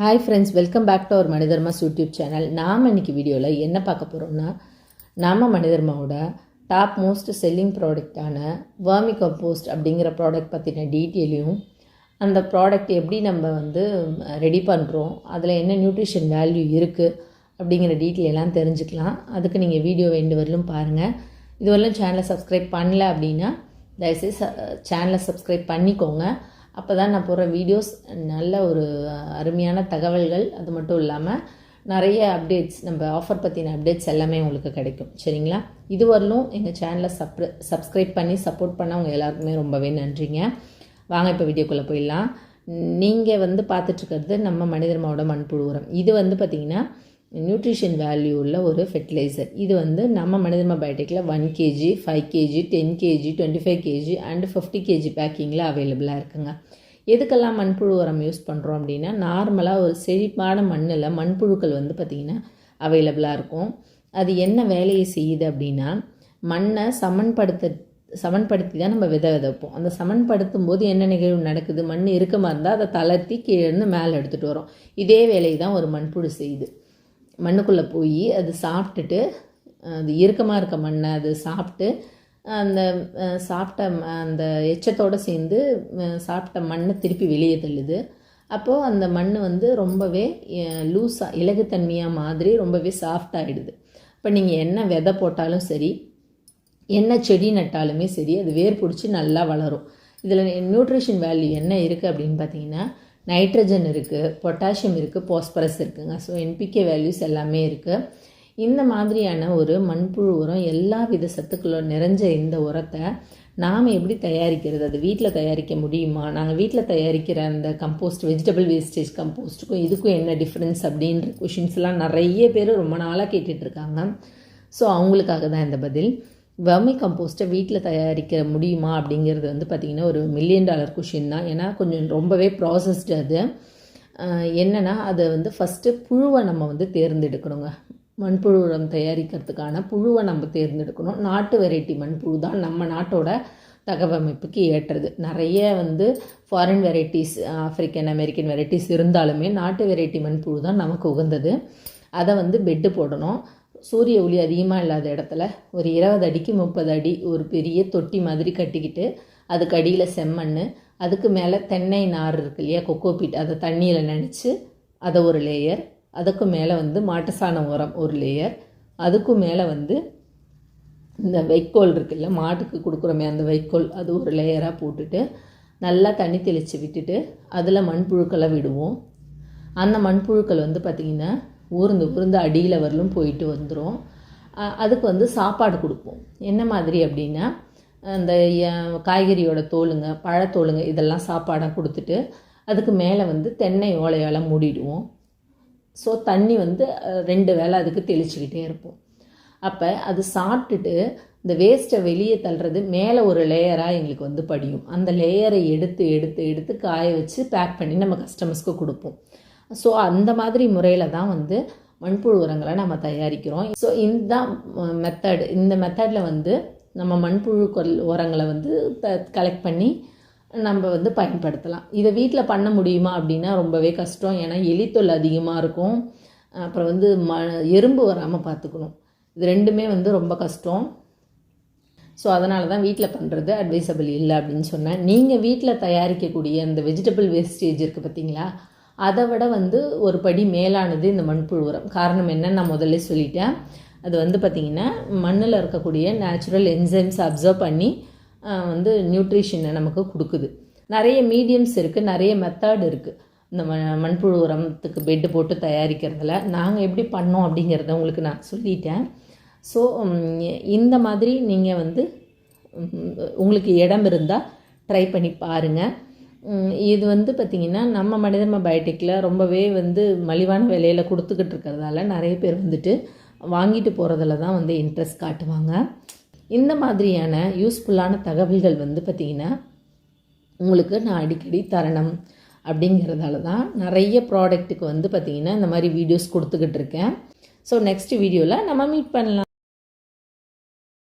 Hi friends welcome back to our Manitharma's YouTube channel நாம் இன்னைக்கு வீடியோவில் என்ன பார்க்க போகிறோம்னா நாம மனிதர்மாவோட டாப் மோஸ்ட் செல்லிங் ப்ராடக்டான வர்மி கம்போஸ்ட் அப்படிங்கிற ப்ராடக்ட் பற்றின டீட்டெயிலையும் அந்த ப்ராடக்ட் எப்படி நம்ம வந்து ரெடி பண்ணுறோம் அதில் என்ன நியூட்ரிஷன் வேல்யூ இருக்குது அப்படிங்கிற டீட்டெயில் எல்லாம் தெரிஞ்சுக்கலாம். அதுக்கு நீங்கள் வீடியோ வேண்டு வரலும் பாருங்கள் இதுவரையிலும் சேனலை சப்ஸ்கிரைப் பண்ணல அப்படின்னா தயவுசெய்து சேனலை சப்ஸ்கிரைப் பண்ணிக்கோங்க. அப்போ தான் நான் போடுற வீடியோஸ் நல்ல ஒரு அருமையான தகவல்கள். அது மட்டும் இல்லாமல் நிறைய அப்டேட்ஸ் நம்ம ஆஃபர் பற்றின அப்டேட்ஸ் எல்லாமே உங்களுக்கு கிடைக்கும். சரிங்களா? இதுவரையிலும் எங்கள் சேனலை சப்ர சப்ஸ்கிரைப் பண்ணி சப்போர்ட் பண்ணவங்க எல்லாருக்குமே ரொம்பவே நன்றிங்க. வாங்க இப்போ வீடியோக்குள்ளே போயிடலாம். நீங்கள் வந்து பார்த்துட்ருக்கிறது நம்ம மனிதர்மாவோட மண்புழு உரம் இது வந்து பார்த்திங்கன்னா நியூட்ரிஷன் வேல்யூ உள்ள ஒரு ஃபெர்டிலைசர் இது வந்து நம்ம Manithama பயோடெக்கில் one kg five kg ten kg twenty five kg and fifty kg பேக்கிங்கில் அவைலபிளாக இருக்குங்க. எதுக்கெல்லாம் மண்புழு உரம் யூஸ் பண்ணுறோம் அப்படின்னா நார்மலாக ஒரு செழிப்பான மண்ணில் மண்புழுக்கள் வந்து பார்த்திங்கன்னா அவைலபிளாக இருக்கும். அது என்ன வேலையை செய்யுது அப்படின்னா மண்ணை சமன்படுத்த சமன்படுத்தி தான் நம்ம விதை விதைப்போம். அந்த சமன்படுத்தும் போது என்ன நிகழ்வு நடக்குது? மண் இருக்கமாக இருந்தால் அதை தளர்த்தி கீழேருந்து மேலே எடுத்துகிட்டு வரும். இதே வேலையை தான் ஒரு மண்புழு செய்யுது. மண்ணுக்குள்ளே போய் அது சாப்பிட்டுட்டு அது இறுக்கமாக இருக்க மண்ணை அது சாப்பிட்டு அந்த சாப்பிட்ட அந்த எச்சத்தோடு சேர்ந்து சாப்பிட்ட மண்ணை திருப்பி வெளியே தள்ளுது. அப்போது அந்த மண் வந்து ரொம்பவே லூஸாக இலகுத்தன்மையாக மாதிரி ரொம்பவே சாஃப்டாகிடுது இப்போ நீங்கள் என்ன விதை போட்டாலும் சரி என்ன செடி நட்டாலுமே சரி அது வேர் பிடிச்சி நல்லா வளரும். இதில் நியூட்ரிஷன் வேல்யூ என்ன இருக்குது அப்படின்னு பார்த்தீங்கன்னா நைட்ரஜன் இருக்குது பொட்டாசியம் இருக்குது பாஸ்பரஸ் இருக்குங்க. ஸோ என்பிகே வேல்யூஸ் எல்லாமே இருக்குது இந்த மாதிரியான ஒரு மண்புழு உரம் எல்லா வித சத்துக்களும் நிறைஞ்ச இந்த உரத்தை நாம் எப்படி தயாரிக்கிறது? அது வீட்டில் தயாரிக்க முடியுமா? நாங்கள் வீட்டில் தயாரிக்கிற அந்த கம்போஸ்ட் வெஜிடபிள் வேஸ்டேஜ் கம்போஸ்ட்டுக்கும் இதுக்கும் என்ன டிஃப்ரென்ஸ் அப்படின்ற கொஷின்ஸ்லாம் நிறைய பேர் ரொம்ப நாளாக கேட்டுட்ருக்காங்க ஸோ அவங்களுக்காக தான் இந்த பதில். வர்மி கம்போஸ்ட்டை வீட்டில் தயாரிக்க முடியுமா அப்படிங்கிறது வந்து பார்த்திங்கன்னா ஒரு மில்லியன் டாலர் கொஷின் தான். ஏன்னா கொஞ்சம் ரொம்பவே ப்ராசஸ்டு அது. என்னென்னா அதை வந்து ஃபஸ்ட்டு புழுவை நம்ம வந்து தேர்ந்தெடுக்கணுங்க. மண்புழு உரம் தயாரிக்கிறதுக்கான புழுவை நம்ம தேர்ந்தெடுக்கணும். நாட்டு வெரைட்டி மண்புழு தான் நம்ம நாட்டோட தகவமைப்புக்கு ஏற்றது. நிறைய வந்து foreign varieties African American varieties இருந்தாலுமே நாட்டு வெரைட்டி மண்புழு தான் நமக்கு உகந்தது. அதை வந்து பெட்டு போடணும். சூரிய ஒளி அதிகமாக இல்லாத இடத்துல ஒரு இருபது அடிக்கு முப்பது அடி ஒரு பெரிய தொட்டி மாதிரி கட்டிக்கிட்டு அதுக்கு அடியில் செம்மண் அதுக்கு மேலே தென்னை நார் இருக்கு இல்லையா கொக்கோபீட் அதை தண்ணியில் நினச்சி அதை ஒரு லேயர் அதுக்கு மேலே வந்து மாட்டு சாணம் உரம் ஒரு லேயர் அதுக்கும் மேலே வந்து இந்த வைக்கோல் இருக்குல்ல மாட்டுக்கு கொடுக்குறோமே அந்த வைக்கோல் அது ஒரு லேயராக போட்டுட்டு நல்லா தண்ணி தெளித்து விட்டுட்டு அதில் மண்புழுக்களை விடுவோம். அந்த மண்புழுக்கள் வந்து பார்த்திங்கன்னா ஊர்ந்து ஊர்ந்து அடியில் வரலும் போயிட்டு வந்துடும் அதுக்கு வந்து சாப்பாடு கொடுப்போம். என்ன மாதிரி அப்படின்னா அந்த காய்கறியோட தோலுங்க பழத்தோலுங்க இதெல்லாம் சாப்பாடாக கொடுத்துட்டு அதுக்கு மேலே வந்து தென்னை ஓலையால் மூடிடுவோம். ஸோ தண்ணி வந்து ரெண்டு வேளை அதுக்கு தெளிச்சுக்கிட்டே இருப்போம். அப்போ அது சாப்பிட்டுட்டு இந்த வேஸ்ட்டை வெளியே தள்ளுறது மேலே ஒரு லேயராக எங்களுக்கு வந்து படியும். அந்த லேயரை எடுத்து எடுத்து எடுத்து காய வச்சு பேக் பண்ணி நம்ம கஸ்டமர்ஸ்க்கு கொடுப்போம். ஸோ அந்த மாதிரி முறையில் தான் வந்து மண்புழு உரங்களை நம்ம தயாரிக்கிறோம். ஸோ இந்த மெத்தட் இந்த மெத்தடில் வந்து நம்ம மண்புழு உரங்களை வந்து கலெக்ட் பண்ணி நம்ம வந்து பயன்படுத்தலாம். இதை வீட்டில் பண்ண முடியுமா அப்படின்னா ரொம்பவே கஷ்டம். ஏன்னா எலித்தொல் அதிகமாக இருக்கும். அப்புறம் வந்து ம எறும்பு வராமல் பார்த்துக்கணும். இது ரெண்டுமே வந்து ரொம்ப கஷ்டம். ஸோ அதனால தான் வீட்டில் பண்ணுறது அட்வைசபிள் இல்லை அப்படின்னு சொன்னேன். நீங்கள் வீட்டில் தயாரிக்கக்கூடிய அந்த வெஜிடபிள் வேஸ்டேஜ் இருக்குது பார்த்தீங்களா? அதை விட வந்து ஒரு படி மேலானது இந்த மண்புழு உரம். காரணம் என்னன்னு நான் முதல்ல சொல்லிட்டேன். அது வந்து பார்த்திங்கன்னா மண்ணில் இருக்கக்கூடிய நேச்சுரல் என்சைம்ஸ் அப்சர்வ் பண்ணி வந்து நியூட்ரிஷனை நமக்கு கொடுக்குது. நிறைய மீடியம்ஸ் இருக்குது நிறைய மெத்தட் இருக்குது இந்த ம மண்புழு உரத்துக்கு பெட்டு போட்டு தயாரிக்கிறதுல. நாங்கள் எப்படி பண்ணோம் அப்படிங்கிறத உங்களுக்கு நான் சொல்லிட்டேன். ஸோ இந்த மாதிரி நீங்கள் வந்து உங்களுக்கு இடம் இருந்தால் ட்ரை பண்ணி பாருங்கள் இது வந்து பார்த்திங்கன்னா நம்ம மனிதர்ம பயோட்டிக்கில் ரொம்பவே வந்து மலிவான விலையில் கொடுத்துக்கிட்டு இருக்கிறதால நிறைய பேர் வந்துட்டு வாங்கிட்டு போகிறதுல தான் வந்து இன்ட்ரெஸ்ட் காட்டுவாங்க. இந்த மாதிரியான யூஸ்ஃபுல்லான தகவல்கள் வந்து பார்த்திங்கன்னா உங்களுக்கு நான் அடிக்கடி தரணும் அப்படிங்கிறதால தான் நிறைய ப்ராடக்ட்டுக்கு வந்து பார்த்திங்கன்னா இந்த மாதிரி வீடியோஸ் கொடுத்துக்கிட்டு இருக்கேன். ஸோ நெக்ஸ்ட் வீடியோவில் நம்ம மீட் பண்ணலாம்.